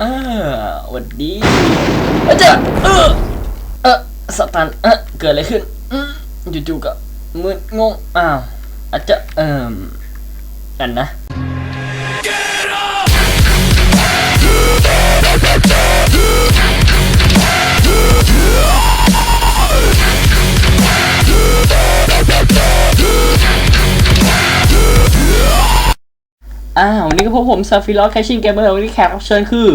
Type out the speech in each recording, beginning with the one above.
เออหวัดดีอาจารย์เออเออสตันเออเกิดอะไรขึ้นอืมจู่ๆก็มึนงงอ้าวอาจจะเอ่มนั่นนะ อ้าววันนี้ก็พบผมซาฟิลอสแคชชิ่งเกมเมอร์วันนี้แขกรับเชิญคือ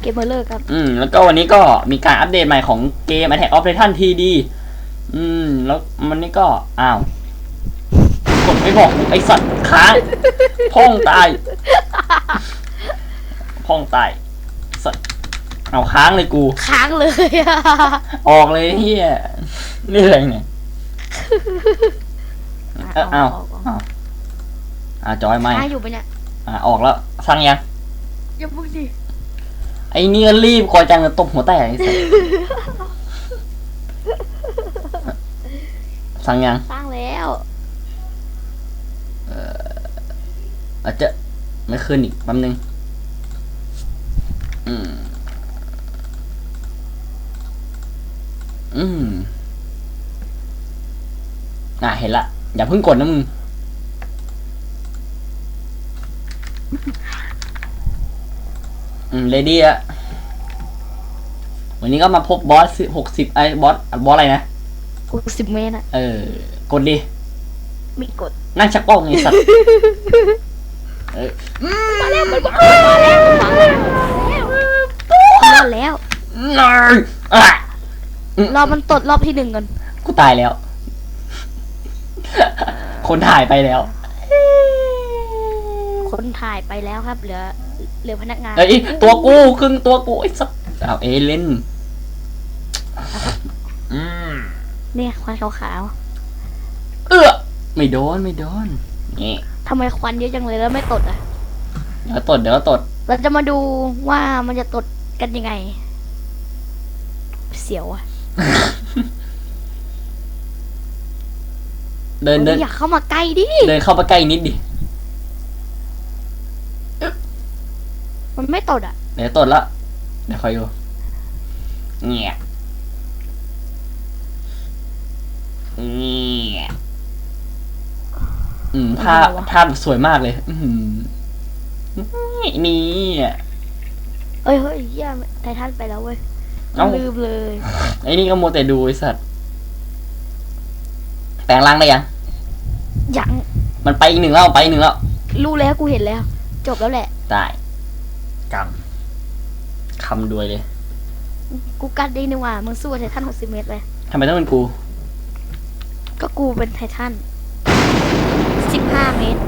เกมเมอร์เลอร์ครับ อืม แล้วก็วันนี้ก็มีการอัปเดตใหม่ของเกม Attack of Titan TD อืม แล้ววันนี้ก็ อ้าว กดไม่บอก ไอสัตว์ค้างพ่องตายพ่องตาย สัตว์ เอาค้างเลยกู ค้างเลยอะออกเลยเฮียนี่อะไรเนี่ยเอ้าอ้าวอ้าว อ่าจอยไม่ค้างอยู่ปะเนี่ยอ่าออกแล้วสั่งยังอย่าพูดดิไอ้นี่ก็รีบกว่าจังจะตบหัวแตกไอ้สัสสั่งยังสร้างแล้วอาจจะไม่ขึ้นอีกแป๊บนึงอืมอืมอะเห็นละอย่าเพิ่งกดนะมึง อืมเลดี้อะวันนี้ก็มาพบบอสหกสิบไอ้บอสบอสอะไรนะกูสิบเมตรอะเออ กดดิมีกด นั่งชักโป้องไอ้สัตว์เออมาแล้วมันมาแล้วมาแล้วมาแล้วนายอะรอมันตดรอบที่หนึ่งก่อน กูตายแล้ว คนถ่ายไปแล้ว คนถ่ายไปแล้วครับ เหลือเหลือพนักงานเอ้ยตัวกูครึ่งตัวกูไอ้สัสอ้าวเอเลนอืมเนี่ยควันขาวเออไม่โดนไม่โดนนี่ๆทำไมควันเยอะจังเลยแล้วไม่ตดอะ เดี๋ยวตดเดี๋ยวตดเราจะมาดูว่ามันจะตดกันยังไง เสียวอะเดินเดิน อยากเข้ามาใกล้ดิ เดินเข้าไปใกล้นิดดิ มันไม่ตดอะเดี๋ยวตดละเดี๋ยวคอยดูเงียเงียอืมภาพอะไรวะภาพสวยมากเลย อือหือนี่อะเอ้ยเฮ้ยเหี้ยไททันไปแล้วเว้ยเอ้าลืมเลยไอ้นี่ก็โมวแต่ดูไอ้สัตว์แปลงร่างได้ยังยังมันไปอีกหนึ่งแล้วไปอีกหนึ่งแล้วรู้แล้วกูเห็นแล้ว จบแล้วแหละได้ กำคำด้วยเลย กูกัดได้นี่หว่ามึงสู้กับไททันหกสิบเมตรเลย ทำไมต้องเป็นกู ก็กูเป็นไททันสิบห้าเมตร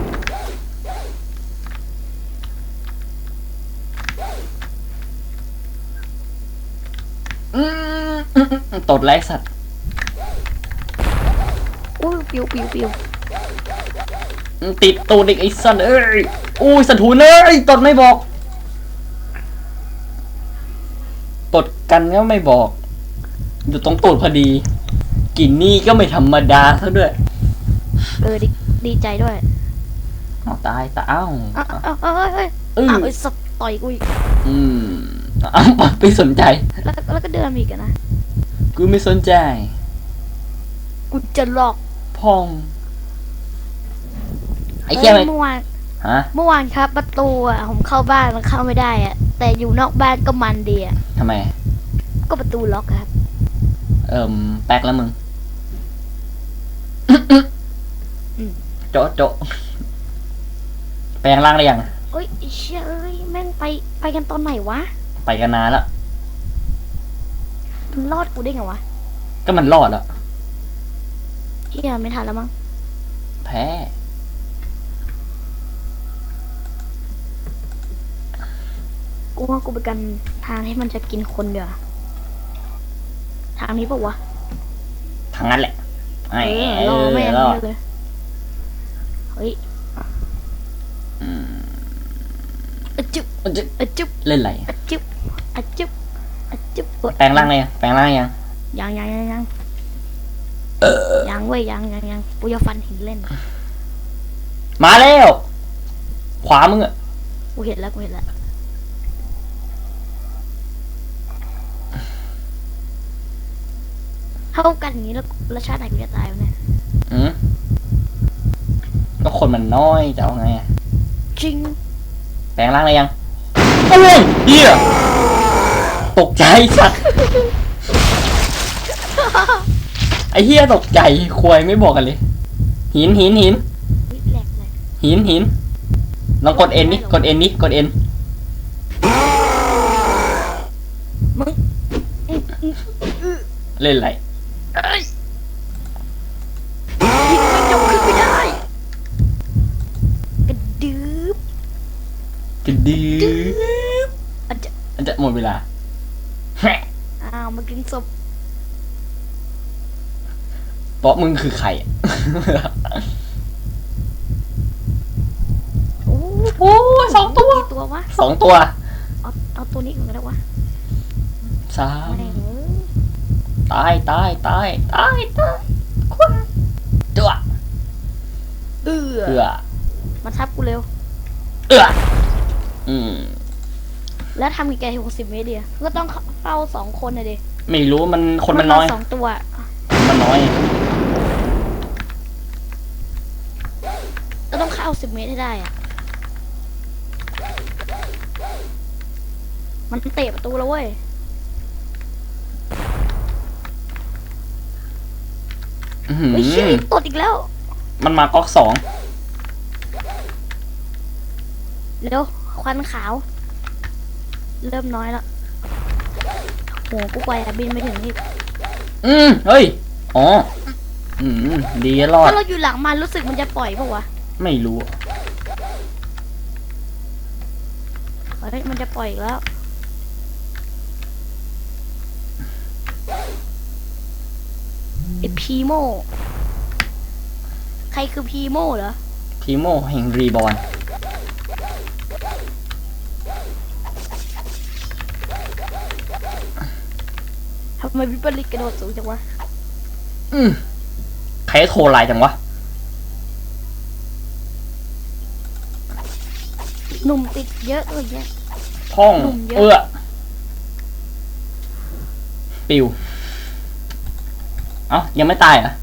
อืมตดแรกสัตว์อุ้ยปิวปิวปิวติดตูดอีกไอ้สัตว์เอ้ยอุ้ยสะทูนเอ้ยตดไม่บอก ตด กันก็ไม่บอก อยู่ตรงตูดพอดีกลิ่นนี่ก็ไม่ธรรมดาซะด้วย เออดีดีใจด้วยเอาตายตายเอ้าอ้าวอ้าวอ้าวเอ้ยเอ้ยเอออ้าวไอ้สัตว์ต่อยกูอีกอืมเอ้าไม่สนใจ แล้วแล้วก็เดินมาอีกอะนะกูไม่สนใจ กูจะหลอกพอง ไอ้เหี้ยเอ้มันยเมื่อวานฮะเมื่อวานครับ ประตูอะผมเข้าบ้านมันเข้าไม่ได้อะแต่อยู่นอกบ้านก็มันดีอะทำไม ก็ประตูล็อกครับ เอิ่มแป๊กแล้วมึงอืมโจะโจะแปลงร่างได้ยังเอ้ยไอ้เชี่ยเอ้ยแม่งไปไปกันตอนไหนวะ ไปกันนานแล้วมันรอดกูได้ไงวะ ก็มันรอดแล้วเฮียไม่ทันแล้วมั้ง แพ้ กูว่ากูไปกันทางที่มันจะกินคนเดียวา ทางนี้ปะวะทางนั้นแหละไอ้เออรอแม่งรอดเลย เฮ้ยอืมอะจุ๊บมันจะอะจุ๊บเล่นอะไรอะจุ๊บอะจุ๊บอะจุ๊บแปลงร่างเลยงแปลงร่างยังยังยังยังยังยังเว้ยยังยังยังกูจะฟันหินเล่น มาแล้ว ขวามึงอะกูเห็นแล้วกูเห็นแล้ว เท่ากันอย่างนี้แล้วแล้วชาติไหนกูจะตายวะเนี่ยอืมก็คนมันน้อยจะเอาไงอะจริงแปลงร่างอะไรยังโอ้ยเหี้ยตกใจสัตว์ไอ้เหี้ยตกใจควยไม่บอกกันเลย หินหินหินวิแหลกเลยหินหินลองกดเอ็นนี่กดเอ็นนี่กดเอ็นมึงอื้ออื้ออื้อเล่นอะไร เอ้ยยิงไม่ยกขึ้นไม่ได้ กระดืบกระดืออาจจะอันจะหมดเวลาอ้าวมากินศพเพราะมึงคือใครอะ โอ้โอ้ยสองตัว กี่ตัววะ สองตัว เอาเอาตัวนี้ก่อนก็ได้วะสาม แม่งเอ้ย ตายตายตายตายตายควายตัวเอือเอือมาทับกูเร็ว เอืออืมแล้วทำกี่แกหกสิบเมตรเดียวก็ต้องเฝ้าสองคนนะดิไม่รู้มันคนมันน้อยสองตัวมันน้อยก็ต้องเข้าสิบเมตรให้ได้อะมันเตะประตูแล้วเว้ย อื้อหือเฮ้ยเชี่ยตดอีกแล้ว มันมาก๊อกสองเร็วควันขาว เริ่มน้อยแล้วโหกูกว่าจะบินไปถึงนี่อืมเฮ้ย อ๋อ อืมดีอะรอด ถ้าเราอยู่หลังมันรู้สึกมันจะปล่อยปะวะไม่รู้ เฮ้ยมันจะปล่อยอีกแล้ว ไอพีโมใครคือพีโมเหรอ พีโมแห่งรีบอลทำไมวิปริตกระโดดสูงจังวะ อืมใครโทรไลน์จังวะ หนุ่มติดเยอะเลยเนี่ย พ่อง หนุ่มเยอะ เอื้อ ปิวเอ้ายังไม่ตายเหรอะ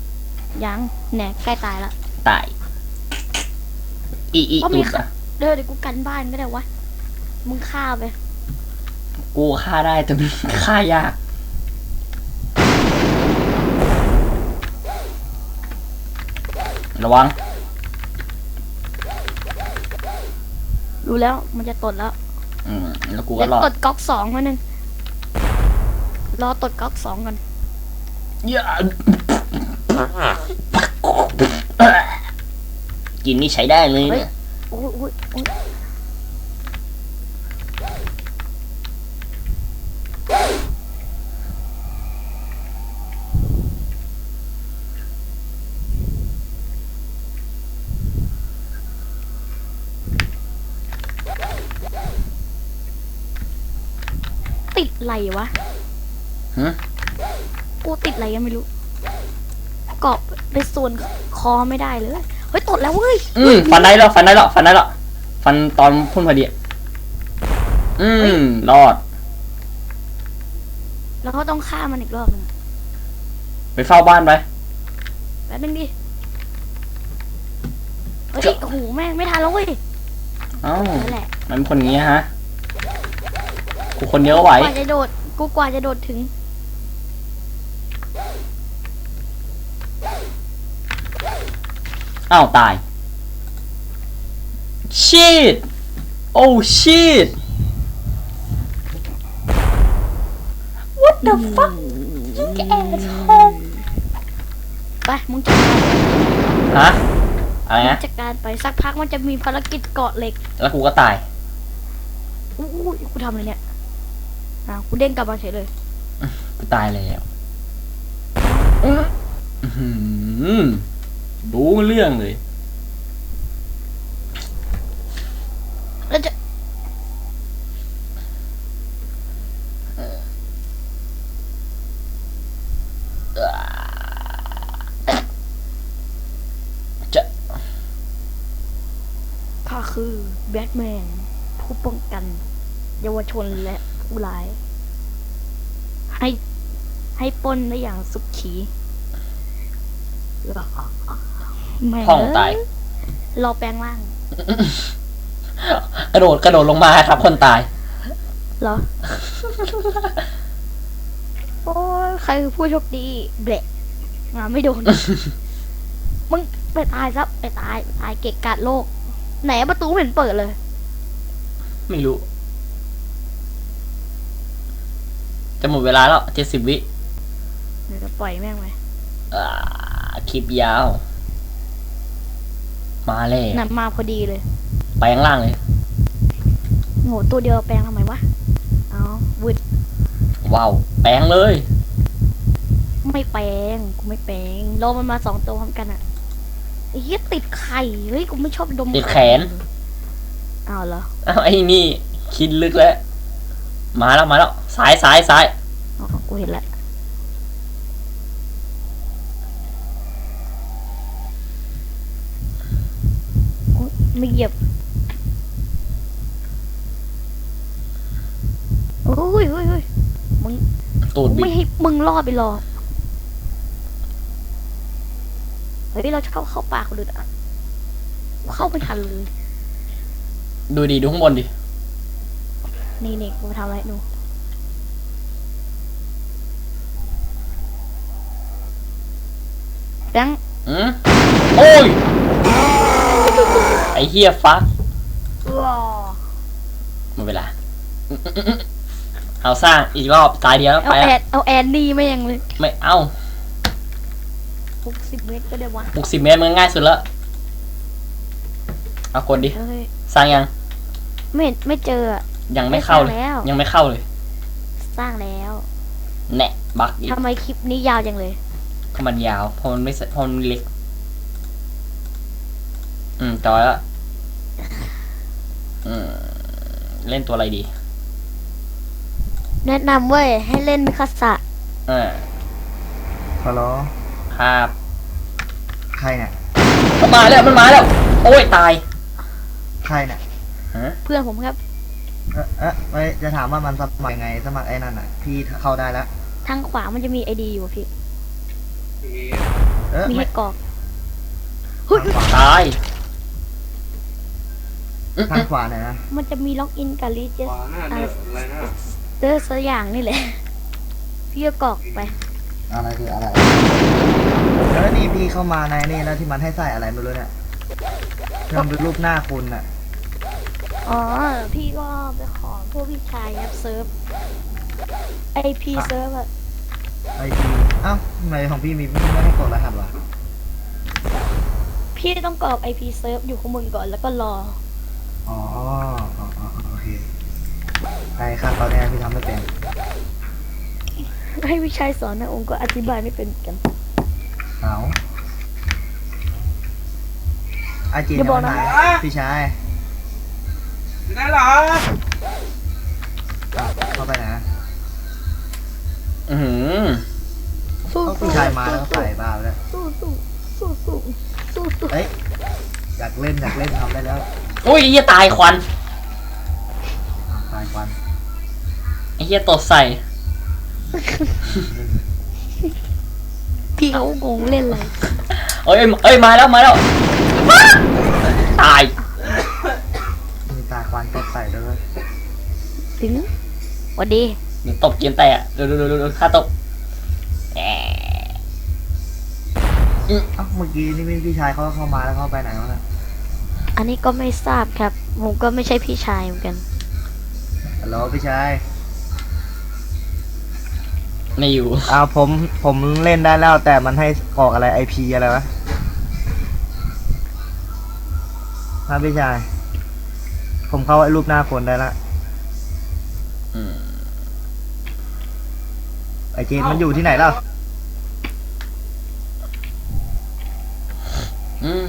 ยังแหน่ใกล้ตายละตาย อีอีเพราะมีอุดอะเดี๋ยวเดี๋ยวกูกันบ้านก็ได้วะ มึงฆ่าไป กูฆ่าได้แต่มันฆ่ายาก ระวัง รู้แล้วมันจะตดแล้ว อืม แล้วกูเดี๋ก็ยวรอดตดก๊อกสองมาหนึ่งรอตดก๊อกสองกัน อย่ากินนี่ใช้ได้เลยเนี่ยโอ้ยโอ้ยโอ้ยติดไหลวะฮะ กูติดอะไรยังไม่รู้เกาะในส่วนคอไม่ได้เลย เฮ้ยตดแล้วเว้ยอืมฟันได้แล้วฟันได้แล้วฟันได้แล้วฟันตอนพุ่นพอดีอะอืมรอด แล้วก็ต้องฆ่ามันอีกรอบหนึงไปเฝ้าบ้านไป แป๊บนึงดิ เฮ้ยจะโอ้โหแม่งไม่ทันแล้วเว้ยเอ้านั่นแหละมันเป็นคนอย่างงี้ฮะ กูคนเดียวก็ไหว กว่าจะโดด กูกว่าจะโดดถึง อ้าวตาย shit oh shit what the fuck you asshole ไปมึงจัดการฮะอะไรมึนะงจัดการไปสักพักมันจะมีภารกิจเกาะเหล็กแล้วกูก็ตาย อู้ยกูทำอะไรเนี่ยอ่ากูเด้งกลับมาเฉยเลยกูตายแล้วอื้อหือ รู้เรื่องเลย แล้วจะจะข้าคือแบทแมน ผู้ป้องกัน เยาวชนและผู้ร้าย ให้ให้ปล้นได้อย่างสุขี แม่งพ่องตาย รอแปลงร่างกระโดดกระโดดลงมาครับ คนตาย เหรอ โอ้ยใครคือผู้โชคดีเบะงานไม่โดน มึงไปตายซะไปตายไปตายเกะกะโลก ไหนประตูไม่เห็นเปิดเลย ไม่รู้ จะหมดเวลาแล้วเจ็ดสิบวิเดี๋ยวจะปล่อยแม่งไปอ่าคลิปยาว มาเลยนั่นมาพอดีเลย ไปข้างล่างเลยโง่ตัวเดียวแปลงทำไมวะเอาวึดว้าวแปลงเลย ไม่แปลงกูไม่แปลงรอมันมาสองตัวพร้อมกันอะไอ้เหี้ยติดไข่เฮ้ยกูไม่ชอบดมติดแขนอ้าวเหรออ้าวไอ้นี่คิดลึกแล้วมาแล้วมาแล้วซ้ายซ้ายซ้ายอ๋อกูเห็นแล้วโอ๊ย ไม่เหยียบ โอ้ยเฮ้ยเฮ้ยมึงตูดบิไม่ดให้มึงรอดไปรอเฮ้ยเราจะเข้าเข้าป่าคนอื่นอะเข้าไม่ทันเลยดูดีดูข้างบนดิ นี่นี่กูทำอะไรให้ดูแบงค์อืมโอ้ยไอ้เฮียฟักว้าหมดเวลา เอาสร้างอีกรอบตายเดียวแล้วเอาไปแอแล้วนเอาแอนนี่ไม่ยังเลยไม่เอาหกสิบเมตรก็ได้วะหกสิบเมตรมันง่ายสุดแล้วเอากดดิเฮ้ยสร้างยัง ไม่เห็นไม่เจออะยังไม่เข้าเลยไม่สร้างแล้วยังไม่เข้าเลย สร้างแล้วแน่บักอีกทำไมคลิปนี้ยาวจังเลย เพราะมันยาวเพราะมันไม่สเพราะมันเล็ก อืมจอยละอืม เล่นตัวอะไรดี แนะนำเว้ย ให้เล่นมิคาสะอ่าฮัลโหลครับใครเนี่ย มันมาแล้วมันมาแล้ว โอ้ยตายใครเนี่ย ฮะเพื่อนผมครับ เอ๊ะเอ๊ะเอ้ยจะถามว่ามันสมัครยังไง สมัครไอ้นั่นอะ พี่เข้าได้แล้ว ทางขวามันจะมีไอดีอยู่อะพี่ เอ๊ะมีไม่ให้กรอกเฮ้ย ตายอืม ทางขวาหน่อยนะมันจะมีล็อกอินกับรีเจสขวาหน้าเด้ออะไรนะเตอร์สักอย่างนี่แหละ พี่ก็กรอกไป อะไรคืออะไร แล้วนี่พี่เข้ามาในนี่แล้วที่มันให้ใส่อะไรไม่รู้เนี่ยมันเป็นรูปหน้าคุณอะ อ๋อ พี่ก็ไปขอพวกพี่ชายแอปเซิร์ฟไอพีเซิร์ฟอะไอพีเอ้าทำไมของพี่มีไม่ให้กดรหัสวะพี่ต้องกรอกไอพีเซิร์ฟอยู่ข้างบนก่อนแล้วก็รอ อ๋ออ๋ออ๋อโอเคใช่ครับตอนนี้พี่ทำไม่เป็น ให้พี่ชายสอนนะองค์ก็อธิบายไม่เป็นเหมือนกัน เอาไอจีนอย่าบอกนะ ยังไม่มาพี่ชายอยู่ได้เหรออะเข้าไปไหนนะอื้อหือสู้เอาสู้พี่ชายมาแล้วก็ใส่บ้าไปแล้วสู้สู้สู้สู้สู้สู้เอ้ยอยากเล่นอยากเล่นทำได้แล้ว โอ้ยไอ้เฮียตายควันอะตายควันไอ้เฮียตดใส่ พี่เขางงเล่นเลยเอ้ยเอ้ยมาแล้วมาแล้วตายมีตาควันตกใส่ด้วยถึงหวันดีเดี๋ยวตบเกียนแตกดูดูดูดูดูค่าตบแหมเอ้าเมื่อกี้นี่พี่ชายเขาก็เข้ามาแล้วเขาไปไหนวะน่ะ อันนี้ก็ไม่ทราบครับ ผมก็ไม่ใช่พี่ชายเหมือนกันฮัลโหลพี่ชายไม่อยู่อ่าผมผมเล่นได้แล้วแต่มันให้ออกอะไรไอพีอะไรวะครับพี่ชาย ผมเข้าไอ้รูปหน้าคนได้ละอืมไอเจนมันอยู่ที่ไหนแล้ว อืม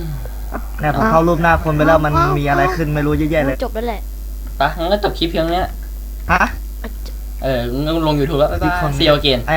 เนี่ยผมเข้ารูปหน้าคนไปแล้วมันมีอะไรขึ้นไม่รู้เยอะแยะเลยจบแล้วแหละไปะงั้นก็จบคลิปเพียงเนี้ยฮะ เอองั้นลงยูทูบแล้วบ๊ายอีกบายคนเซียวเกน